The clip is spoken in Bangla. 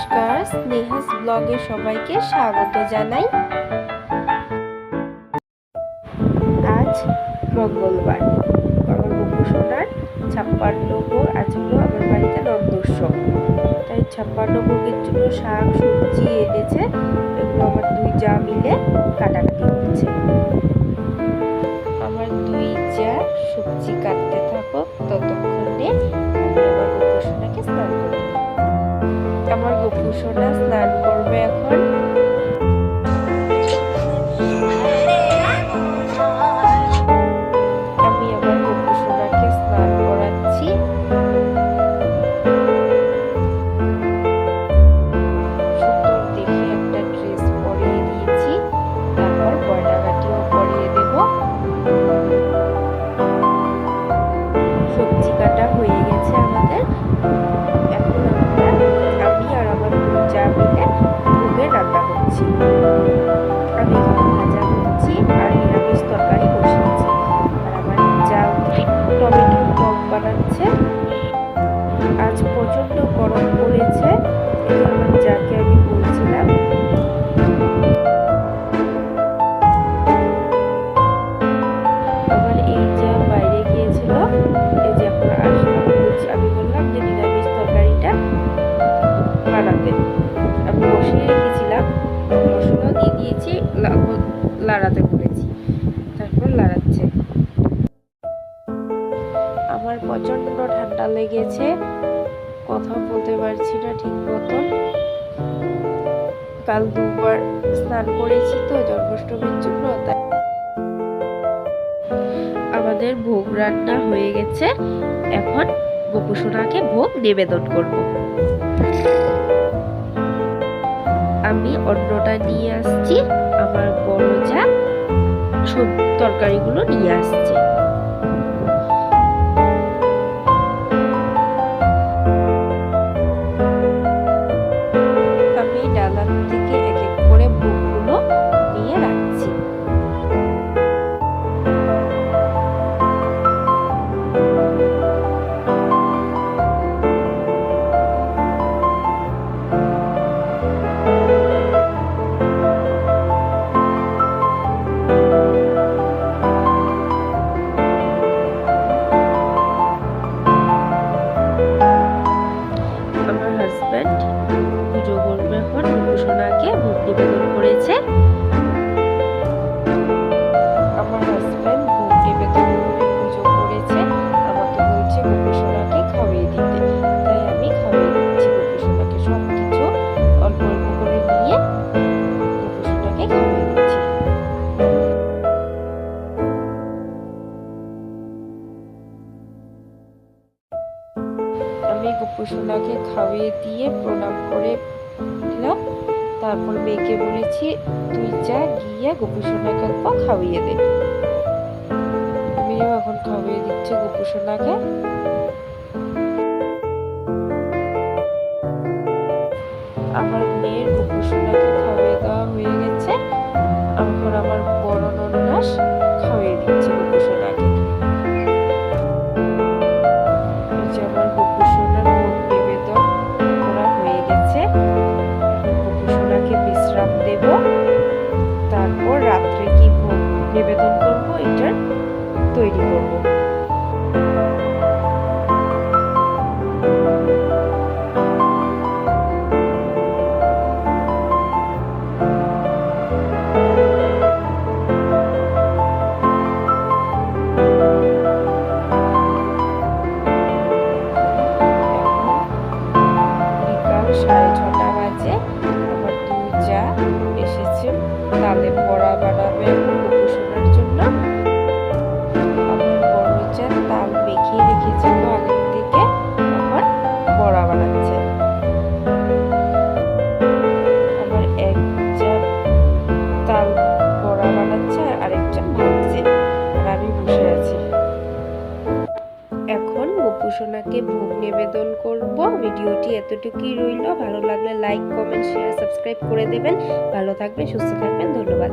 নমস্কার, স্নেহাস ব্লগে সবাইকে স্বাগত জানাই। আজ মঙ্গলবার। আমার বকুসোনার ছাপ্পান্ন ভোগ আজ হলো আমার বাড়িতে নন্দোৎসব তাই ছাপ্পান্ন ভোগের জন্য শাক, সবজি এনেছে, এগুলো আমার দুই যা মিলে কাটাকাটি হচ্ছে। আমার দুই যা সবজি কাটতে গোপুসোনা স্নান করবে এখন। আমি আমার গোপুসোনাকে স্নান করাচ্ছি। সুন্দর একটা ড্রেস পরিয়ে দিয়েছি। তারপর গয়নাগাটিও পরিয়ে দেব। সবজি কাটা হয়ে গেছে আমাদের। প্রচণ্ড গরম পড়েছে যাকে আমি বলছিলাম। আমার এই যা বাইরে গিয়েছিল, এই যে এখন আসলাম আমি বললাম যে নিরামিষ আমি বসিয়ে রেখেছিলাম মশলাও দিয়ে দিয়েছি লাড়াতে বলেছি, তারপর লাড়াচ্ছে। আমার প্রচণ্ড ঠান্ডা লেগেছে কথা বলতে পারছি না ঠিক মতন কাল দুবার স্নান করেছি তো, জন্মাষ্টমীর জন্য, তাই আমাদের ভোগ রান্না হয়ে গেছে। এখন গোপুসোনাকে ভোগ নিবেদন করব। আমি অন্নটা নিয়ে আসছি, আমার বড় যা সব তরকারিগুলো নিয়ে আসছে। খাওয়িয়ে দিয়ে প্রণাম করে দিলাম তারপর মেয়েকে বলেছি, তুই যা, গিয়ে গোপুসোনাকে অল্প খাওয়িয়ে দে। মেয়েও এখন খাওয়িয়ে দিচ্ছে গোপুসোনাকে। আমার মেয়ের গোপুসোনাকে খাওয়িয়ে দেওয়া হয়ে গেছে। এখন আমার বড় নন্নাস খাওয়িয়ে দিচ্ছে গোপুসোনাকে। আমার গোপুসোনার thank you. গোপুসোনাকে ভোগ নিবেদন করব। ভিডিওটি এতটুকুই রইল। ভালো লাগলে লাইক কমেন্ট শেয়ার সাবস্ক্রাইব করে দেবেন। ভালো থাকবেন, সুস্থ থাকবেন। ধন্যবাদ।